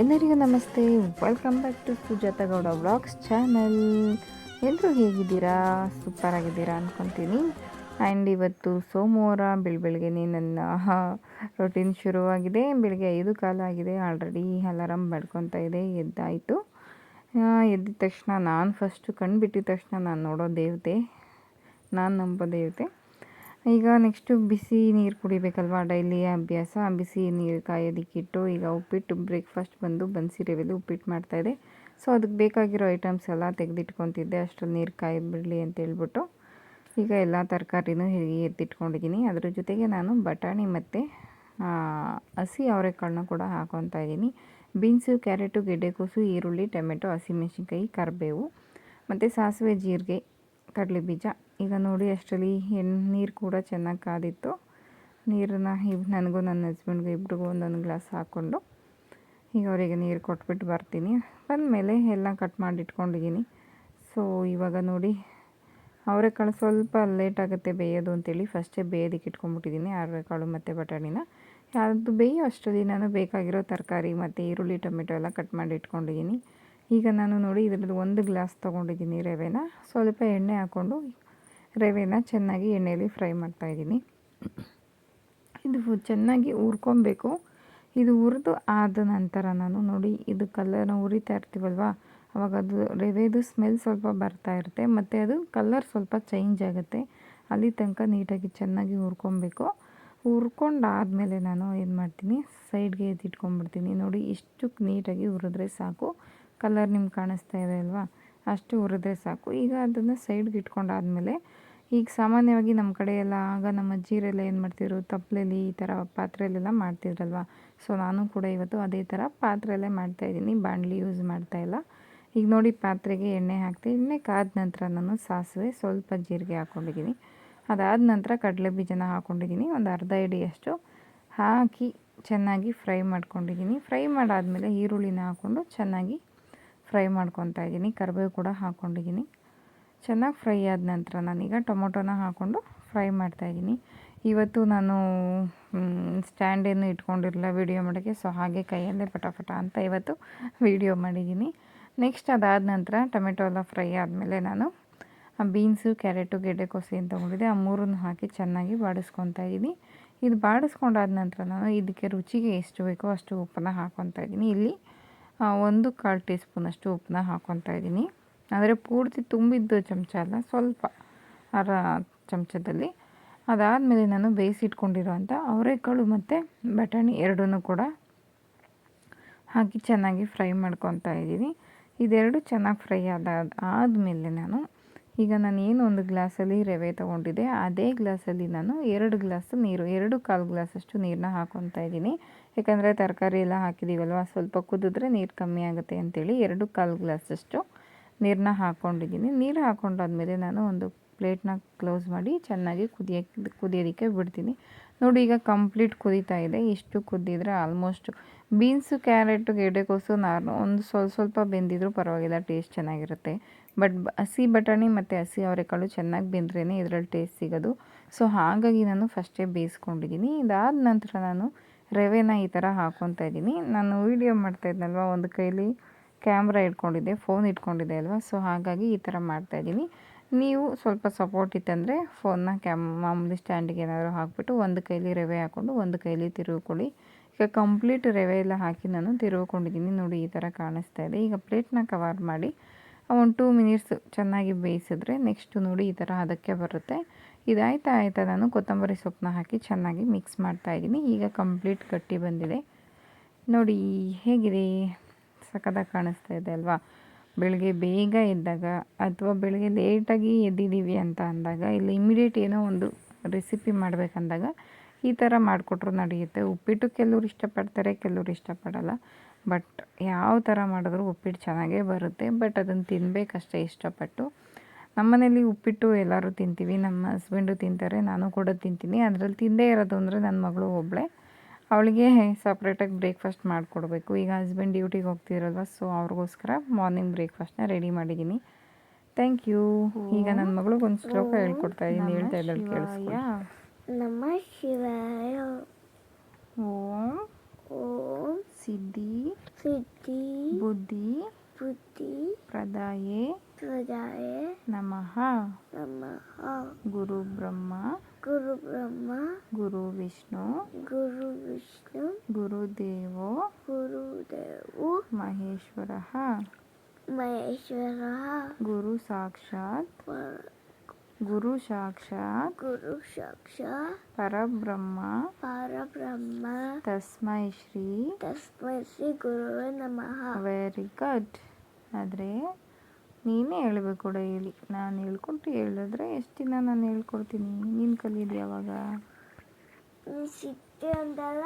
ಎಲ್ಲರಿಗೂ ನಮಸ್ತೆ. Welcome back to Sujatha Gowda vlogs channel ಎಲ್ಲರೂ ಹೇಗಿದ್ದೀರಾ? ಸೂಪರ್ ಆಗಿದ್ದೀರಾ ಅಂದ್ಕೊತೀನಿ ಆ್ಯಂಡ್ ಇವತ್ತು ಸೋಮವಾರ ಬೆಳ ಬೆಳಗ್ಗೆನೇ ನನ್ನ ರೊಟೀನ್ ಶುರುವಾಗಿದೆ. ಬೆಳಗ್ಗೆ ಐದು ಕಾಲ ಆಗಿದೆ. ಆಲ್ರೆಡಿ ಅಲಾರಾಮ್ ಬಡ್ಕೊತಾ ಇದೆ. ಎದ್ದಾಯಿತು. ಎದ್ದ ತಕ್ಷಣ ನಾನು ಫಸ್ಟು ಕಣ್ಬಿಟ್ಟಿದ ತಕ್ಷಣ ನಾನು ನೋಡೋ ದೇವತೆ. ನಾನು ನಂಬೋ ದೇವತೆ. ಈಗ ನೆಕ್ಸ್ಟು ಬಿಸಿ ನೀರು ಕುಡಿಬೇಕಲ್ವಾ? ಡೈಲಿ ಅಭ್ಯಾಸ. ಬಿಸಿ ನೀರು ಕಾಯೋದಿಕ್ಕಿಟ್ಟು ಈಗ ಉಪ್ಪಿಟ್ಟು ಬ್ರೇಕ್ಫಾಸ್ಟ್ ಬಂದು ಬನ್ಸಿ ರವೆಲಿ ಉಪ್ಪಿಟ್ಟು ಮಾಡ್ತಾಯಿದೆ. ಸೊ ಅದಕ್ಕೆ ಬೇಕಾಗಿರೋ ಐಟಮ್ಸ್ ಎಲ್ಲ ತೆಗೆದಿಟ್ಕೊತಿದ್ದೆ. ಅಷ್ಟರಲ್ಲಿ ನೀರು ಕಾಯಿಬಿಡಲಿ ಅಂತೇಳ್ಬಿಟ್ಟು ಈಗ ಎಲ್ಲ ತರಕಾರಿನೂ ಹೀಗೆ ಎತ್ತಿಟ್ಕೊಂಡಿದ್ದೀನಿ ಅದ್ರ ಜೊತೆಗೆ ನಾನು ಬಟಾಣಿ ಮತ್ತು ಹಸಿ ಅವರೆಕಾಳನ್ನ ಕೂಡ ಹಾಕೊತಾ ಇದ್ದೀನಿ ಬೀನ್ಸು, ಕ್ಯಾರೆಟು ಗೆಡ್ಡೆಕೋಸು ಈರುಳ್ಳಿ, ಟೊಮೆಟೊ ಹಸಿಮೆಣ್ಸಿನ್ಕಾಯಿ ಕರಿಬೇವು, ಮತ್ತು ಸಾಸಿವೆ, ಜೀರಿಗೆ ಕಡಲೆ ಬೀಜ ಈಗ ನೋಡಿ ಅಷ್ಟರಲ್ಲಿ ಎಣ್ಣೆ ನೀರು ಕೂಡ ಚೆನ್ನಾಗಿ ಕಾದಿತ್ತು. ನೀರನ್ನು ಇಬ್ ನನಗೂ ನನ್ನ ಹಸ್ಬೆಂಡ್ಗೂ ಇಬ್ರಿಗೂ ಒಂದೊಂದು ಗ್ಲಾಸ್ ಹಾಕ್ಕೊಂಡು ಈಗ ಅವರಿಗೆ ನೀರು ಕೊಟ್ಬಿಟ್ಟು ಬರ್ತೀನಿ. ಬಂದಮೇಲೆ ಎಲ್ಲ ಕಟ್ ಮಾಡಿ ಇಟ್ಕೊಂಡಿದ್ದೀನಿ ಸೊ ಇವಾಗ ನೋಡಿ ಅವರೆಕಾಳು ಸ್ವಲ್ಪ ಲೇಟ್ ಆಗುತ್ತೆ ಬೇಯೋದು ಅಂತೇಳಿ ಫಸ್ಟೇ ಬೇಯೋದಕ್ಕೆ ಇಟ್ಕೊಂಡ್ಬಿಟ್ಟಿದ್ದೀನಿ. ಅವರೆಕಾಳು ಮತ್ತು ಬಟಾಣಿನ. ಯಾವುದು ಬೇಯೋ ಅಷ್ಟರಲ್ಲಿ ನಾನು ಬೇಕಾಗಿರೋ ತರಕಾರಿ ಮತ್ತು ಈರುಳ್ಳಿ, ಟೊಮೆಟೊ ಎಲ್ಲ ಕಟ್ ಮಾಡಿ ಇಟ್ಕೊಂಡಿದ್ದೀನಿ. ಈಗ ನಾನು ನೋಡಿ ಇದರಲ್ಲಿ ಒಂದು ಗ್ಲಾಸ್ ತೊಗೊಂಡಿದ್ದೀನಿ ರವೆನ. ಸ್ವಲ್ಪ ಎಣ್ಣೆ ಹಾಕ್ಕೊಂಡು ರವೆನ ಚೆನ್ನಾಗಿ ಎಣ್ಣೆಯಲ್ಲಿ ಫ್ರೈ ಮಾಡ್ತಾಯಿದ್ದೀನಿ ಇದು ಚೆನ್ನಾಗಿ ಹುರ್ಕೊಬೇಕು. ಇದು ಹುರಿದು ಆದ ನಂತರ ನಾನು ನೋಡಿ ಇದು ಕಲ್ಲರ್ನ ಉರಿತಾ ಇರ್ತೀವಲ್ವ? ಅವಾಗ ಅದು ರವೆದು ಸ್ಮೆಲ್ ಸ್ವಲ್ಪ ಬರ್ತಾ ಇರುತ್ತೆ. ಮತ್ತು ಅದು ಕಲರ್ ಸ್ವಲ್ಪ ಚೇಂಜ್ ಆಗುತ್ತೆ. ಅಲ್ಲಿ ತನಕ ನೀಟಾಗಿ ಚೆನ್ನಾಗಿ ಹುರ್ಕೊಬೇಕು. ಹುರ್ಕೊಂಡಾದಮೇಲೆ ನಾನು ಏನು ಮಾಡ್ತೀನಿ ಸೈಡ್ಗೆ ಎತ್ತಿಟ್ಕೊಂಡ್ಬಿಡ್ತೀನಿ. ನೋಡಿ ಇಷ್ಟು ನೀಟಾಗಿ ಹುರಿದ್ರೆ ಸಾಕು. ಕಲರ್ ನಿಮ್ಗೆ ಕಾಣಿಸ್ತಾ ಇದೆ ಅಲ್ವಾ? ಅಷ್ಟು ಹುರಿದ್ರೆ ಸಾಕು. ಈಗ ಅದನ್ನು ಸೈಡ್ಗೆ ಇಟ್ಕೊಂಡಾದಮೇಲೆ ಈಗ ಸಾಮಾನ್ಯವಾಗಿ ನಮ್ಮ ಕಡೆ ಎಲ್ಲ ಆಗ ನಮ್ಮ ಅಜ್ಜಿರೆಲ್ಲ ಏನು ಮಾಡ್ತಿದ್ರು? ತಪ್ಪಲೆಯಲ್ಲಿ ಈ ಥರ ಪಾತ್ರೆಯಲ್ಲೆಲ್ಲ ಮಾಡ್ತಿದ್ರಲ್ವ? ಸೊ ನಾನು ಕೂಡ ಇವತ್ತು ಅದೇ ಥರ ಪಾತ್ರೆಯಲ್ಲೇ ಮಾಡ್ತಾಯಿದ್ದೀನಿ ಬಾಣಲಿ ಯೂಸ್ ಮಾಡ್ತಾಯಿಲ್ಲ ಈಗ ನೋಡಿ ಪಾತ್ರೆಗೆ ಎಣ್ಣೆ ಹಾಕ್ತೀನಿ ಎಣ್ಣೆ ಕಾದ ನಂತರ ನಾನು ಸಾಸಿವೆ ಸ್ವಲ್ಪ ಜೀರಿಗೆ ಹಾಕ್ಕೊಂಡಿದ್ದೀನಿ ಅದಾದ ನಂತರ ಕಡಲೆ ಬೀಜನ ಹಾಕ್ಕೊಂಡಿದ್ದೀನಿ ಒಂದು ಅರ್ಧ ಇಡಿಯಷ್ಟು ಹಾಕಿ ಚೆನ್ನಾಗಿ ಫ್ರೈ ಮಾಡ್ಕೊಂಡಿದ್ದೀನಿ. ಫ್ರೈ ಮಾಡಾದಮೇಲೆ ಈರುಳ್ಳಿನ ಹಾಕ್ಕೊಂಡು ಚೆನ್ನಾಗಿ ಫ್ರೈ ಮಾಡ್ಕೊತಾ ಇದ್ದೀನಿ, ಕರಿಬೇವು ಕೂಡ ಹಾಕ್ಕೊಂಡಿದ್ದೀನಿ ಚೆನ್ನಾಗಿ ಫ್ರೈ ಆದ ನಂತರ ನಾನೀಗ ಟೊಮೊಟೊನ ಹಾಕ್ಕೊಂಡು ಫ್ರೈ ಮಾಡ್ತಾಯಿದ್ದೀನಿ ಇವತ್ತು ನಾನು ಸ್ಟ್ಯಾಂಡೇನು ಇಟ್ಕೊಂಡಿರಲಿಲ್ಲ ವೀಡಿಯೋ ಮಾಡೋಕ್ಕೆ, ಸೊ ಹಾಗೆ ಕೈಯಲ್ಲೇ ಪಟಾಪಟ ಅಂತ ಇವತ್ತು ವೀಡಿಯೋ ಮಾಡಿದ್ದೀನಿ. ನೆಕ್ಸ್ಟ್ ಅದಾದ ನಂತರ ಟೊಮೆಟೊ ಎಲ್ಲ ಫ್ರೈ ಆದಮೇಲೆ ನಾನು ಬೀನ್ಸು, ಕ್ಯಾರೆಟು ಗೆಡ್ಡೆಕೋಸು ಅಂತ ತೊಗೊಂಡಿದ್ದೆ. ಆ ಮೂರನ್ನು ಹಾಕಿ ಚೆನ್ನಾಗಿ ಬಾಡಿಸ್ಕೊತಾ ಇದ್ದೀನಿ. ಇದು ಬಾಡಿಸ್ಕೊಂಡಾದ ನಂತರ ನಾನು ಇದಕ್ಕೆ ರುಚಿಗೆ ಎಷ್ಟು ಬೇಕೋ ಅಷ್ಟು ಉಪ್ಪನ್ನ ಹಾಕ್ಕೊತಾ ಇದ್ದೀನಿ. ಇಲ್ಲಿ ಒಂದು ಕಾಲು ಟೀ ಸ್ಪೂನಷ್ಟು ಉಪ್ಪನ್ನ ಹಾಕ್ಕೊತಾ ಇದ್ದೀನಿ. ಆದರೆ ಪೂರ್ತಿ ತುಂಬಿದ್ದು ಚಮಚ ಅಲ್ಲ, ಸ್ವಲ್ಪ ಅರ ಚಮಚದಲ್ಲಿ. ಅದಾದಮೇಲೆ ನಾನು ಬೇಯಿಸಿಟ್ಕೊಂಡಿರೋವಂಥ ಅವರೆಕಾಳು ಮತ್ತು ಬಟಾಣಿ ಎರಡೂ ಕೂಡ ಹಾಕಿ ಚೆನ್ನಾಗಿ ಫ್ರೈ ಮಾಡ್ಕೊತಾ ಇದ್ದೀನಿ. ಇದೆರಡು ಚೆನ್ನಾಗಿ ಫ್ರೈ ಆದ, ಆದಮೇಲೆ ನಾನು ಈಗ ನಾನು ಏನು ಒಂದು ಗ್ಲಾಸಲ್ಲಿ ರವೆ ತೊಗೊಂಡಿದ್ದೆ, ಅದೇ ಗ್ಲಾಸಲ್ಲಿ ನಾನು ಎರಡು ಗ್ಲಾಸ್ ನೀರು, ಎರಡು ಕಾಲು ಗ್ಲಾಸಷ್ಟು ನೀರನ್ನ ಹಾಕ್ಕೊತಾ ಇದ್ದೀನಿ. ಯಾಕಂದರೆ ತರಕಾರಿ ಎಲ್ಲ ಹಾಕಿದ್ದೀವಲ್ವ ಸ್ವಲ್ಪ ಕುದಿದ್ರೆ ನೀರು ಕಮ್ಮಿ ಆಗುತ್ತೆ ಅಂತೇಳಿ ಎರಡು ಕಾಲು ಗ್ಲಾಸಷ್ಟು ನೀರನ್ನ ಹಾಕ್ಕೊಂಡಿದ್ದೀನಿ ನೀರು ಹಾಕ್ಕೊಂಡಾದ್ಮೇಲೆ ನಾನು ಒಂದು ಪ್ಲೇಟ್ನ ಕ್ಲೋಸ್ ಮಾಡಿ ಚೆನ್ನಾಗಿ ಕುದಿಯೋಕ್ಕೆ ಕುದಿಯೋದಕ್ಕೆ ಬಿಡ್ತೀನಿ. ನೋಡಿ, ಈಗ ಕಂಪ್ಲೀಟ್ ಕುದೀತಾ ಇದೆ. ಇಷ್ಟು ಕುದ್ದಿದ್ರೆ ಆಲ್ಮೋಸ್ಟ್ ಬೀನ್ಸು, ಕ್ಯಾರೆಟು, ಗೆಡ್ಡೆಕೋಸು ನಾನು ಒಂದು ಸ್ವಲ್ಪ ಸ್ವಲ್ಪ ಬೆಂದಿದ್ರೂ ಪರವಾಗಿಲ್ಲ, ಟೇಸ್ಟ್ ಚೆನ್ನಾಗಿರುತ್ತೆ. ಬಟ್ ಹಸಿ ಬಟಾಣಿ ಮತ್ತು ಹಸಿ ಅವರೆಕಾಳು ಚೆನ್ನಾಗಿ ಬೆಂದ್ರೇ ಇದರಲ್ಲಿ ಟೇಸ್ಟ್ ಸಿಗೋದು. ಸೊ, ಹಾಗಾಗಿ ನಾನು ಫಸ್ಟೇ ಬೇಯಿಸ್ಕೊಂಡಿದ್ದೀನಿ. ಇದಾದ ನಂತರ ನಾನು ರವೆನ ಈ ಥರ ಹಾಕ್ಕೊತಾ ಇದ್ದೀನಿ. ನಾನು ವೀಡಿಯೋ ಮಾಡ್ತಾಯಿದ್ನಲ್ವ ಒಂದು ಕೈಲಿ ಕ್ಯಾಮ್ರಾ ಇಟ್ಕೊಂಡಿದ್ದೆ ಫೋನ್ ಇಟ್ಕೊಂಡಿದ್ದೆ ಅಲ್ವಾ? ಸೊ ಹಾಗಾಗಿ ಈ ಥರ ಮಾಡ್ತಾಯಿದ್ದೀನಿ ನೀವು ಸ್ವಲ್ಪ ಸಪೋರ್ಟ್ ಇತ್ತಂದರೆ ಫೋನ್ನ ಕ್ಯಾಮ್, ಮಾಮೂಲಿ ಸ್ಟ್ಯಾಂಡಿಗೆ ಏನಾದರೂ ಹಾಕ್ಬಿಟ್ಟು ಒಂದು ಕೈಲಿ ರವೆ ಹಾಕ್ಕೊಂಡು ಒಂದು ಕೈಲಿ ತಿರುಗಿಕೊಳ್ಳಿ ಈಗ ಕಂಪ್ಲೀಟ್ ರವೆ ಎಲ್ಲ ಹಾಕಿ ನಾನು ತಿರುಗಿಕೊಂಡಿದ್ದೀನಿ ನೋಡಿ ಈ ಥರ ಕಾಣಿಸ್ತಾ ಇದೆ. ಈಗ ಪ್ಲೇಟ್ನ ಕವರ್ ಮಾಡಿ, ಒಂದು ಟೂ ಮಿನಿಟ್ಸ್ ಚೆನ್ನಾಗಿ ಬೇಯಿಸಿದ್ರೆ ನೆಕ್ಸ್ಟು ನೋಡಿ ಈ ಥರ ಅದಕ್ಕೆ ಬರುತ್ತೆ. ಇದಾಯ್ತಾ, ಆಯಿತಾ. ನಾನು ಕೊತ್ತಂಬರಿ ಸೊಪ್ಪನ್ನ ಹಾಕಿ ಚೆನ್ನಾಗಿ ಮಿಕ್ಸ್ ಮಾಡ್ತಾಯಿದ್ದೀನಿ ಈಗ ಕಂಪ್ಲೀಟ್ ಗಟ್ಟಿ ಬಂದಿದೆ. ನೋಡಿ, ಹೇಗಿದೆ? ಸಖತ್ತಾಗಿ ಕಾಣಿಸ್ತಾ ಇದೆ ಅಲ್ವಾ? ಬೆಳಗ್ಗೆ ಬೇಗ ಎದ್ದಾಗ ಅಥವಾ ಬೆಳಗ್ಗೆ ಲೇಟಾಗಿ ಎದ್ದಿದ್ದೀವಿ ಅಂತ ಅಂದಾಗ, ಇಲ್ಲಿ ಇಮಿಡಿಯೇಟ್ ಏನೋ ಒಂದು ರೆಸಿಪಿ ಮಾಡಬೇಕಂದಾಗ ಈ ಥರ ಮಾಡಿಕೊಟ್ರು ನಡೆಯುತ್ತೆ. ಉಪ್ಪಿಟ್ಟು ಕೆಲವ್ರು ಇಷ್ಟಪಡ್ತಾರೆ, ಕೆಲವ್ರು ಇಷ್ಟಪಡಲ್ಲ. ಬಟ್ ಯಾವ ಥರ ಮಾಡಿದ್ರು ಉಪ್ಪಿಟ್ಟು ಚೆನ್ನಾಗೇ ಬರುತ್ತೆ. ಬಟ್ ಅದನ್ನು ತಿನ್ನಬೇಕಷ್ಟೇ ಇಷ್ಟಪಟ್ಟು. ನಮ್ಮನೇಲಿ ಉಪ್ಪಿಟ್ಟು ಎಲ್ಲರೂ ತಿಂತೀವಿ ನಮ್ಮ ಹಸ್ಬೆಂಡು ತಿಂತಾರೆ ನಾನು ಕೂಡ ತಿಂತೀನಿ. ಅದರಲ್ಲಿ ತಿಂದೇ ಇರೋದು ಅಂದರೆ ನನ್ನ ಮಗಳು ಒಬ್ಬಳೆ ಅವಳಿಗೆ ಸಪ್ರೇಟಾಗಿ ಬ್ರೇಕ್ಫಾಸ್ಟ್ ಮಾಡಿಕೊಡ್ಬೇಕು. ಈಗ ಹಸ್ಬೆಂಡ್ ಡ್ಯೂಟಿಗೆ ಹೋಗ್ತಿರಲ್ವ ಸೊ ಅವ್ರಿಗೋಸ್ಕರ ಮಾರ್ನಿಂಗ್ ಬ್ರೇಕ್ಫಾಸ್ಟ್ನ ರೆಡಿ ಮಾಡಿದ್ದೀನಿ. ಥ್ಯಾಂಕ್ ಯು ಈಗ ನನ್ನ ಮಗಳಿಗೆ ಒಂದು ಶ್ಲೋಕ ಹೇಳ್ಕೊಡ್ತಾ ಇದ್ದೀನಿ ಹೇಳ್ತಾ ಇದ್ದಾಳೆ ಕೇಳಿಸ್ಕೊಳ್ಳಿ. ನಮ್ಮ ಶಿವಾಯ. ಓಂ ಓಂ ಸಿದ್ಧಿ ಸಿದ್ಧಿ ಬುದ್ಧಿ ಬುದ್ಧಿ ಪ್ರದಾಯೇ ಪ್ರದಾಯ ನಮಃ. ನಮಃ. ಗುರು ಬ್ರಹ್ಮ. ಗುರು ಬ್ರಹ್ಮ. ಗುರು ವಿಷ್ಣು. ಗುರು ವಿಷ್ಣು. ಗುರುದೇವೋ ಗುರುದೇವು ಮಹೇಶ್ವರ. ಮಹೇಶ್ವರ. ಗುರು ಸಾಕ್ಷಾತ್. ಗುರು ಸಾಕ್ಷಾತ್. ಗುರು ಸಾಕ್ಷಾತ್. ಪರಬ್ರಹ್ಮ. ಪರಬ್ರಹ್ಮ. ತಸ್ಮೈ ಶ್ರೀ. ತಸ್ಮೈ ಶ್ರೀ ಗುರು ನಮಃ. Very good. ಆದರೆ ನೀನೇ ಹೇಳಬೇಕು ಡೈಲಿ. ನಾನು ಹೇಳ್ಕೊಟ್ಟು ಹೇಳಿದ್ರೆ ಎಷ್ಟು ದಿನ ನಾನು ಹೇಳ್ಕೊಡ್ತೀನಿ? ನೀನು ಕಲಿಯೋದು ಯಾವಾಗ? ಸಿದ್ಧಿ ಅಂದಲ್ಲ?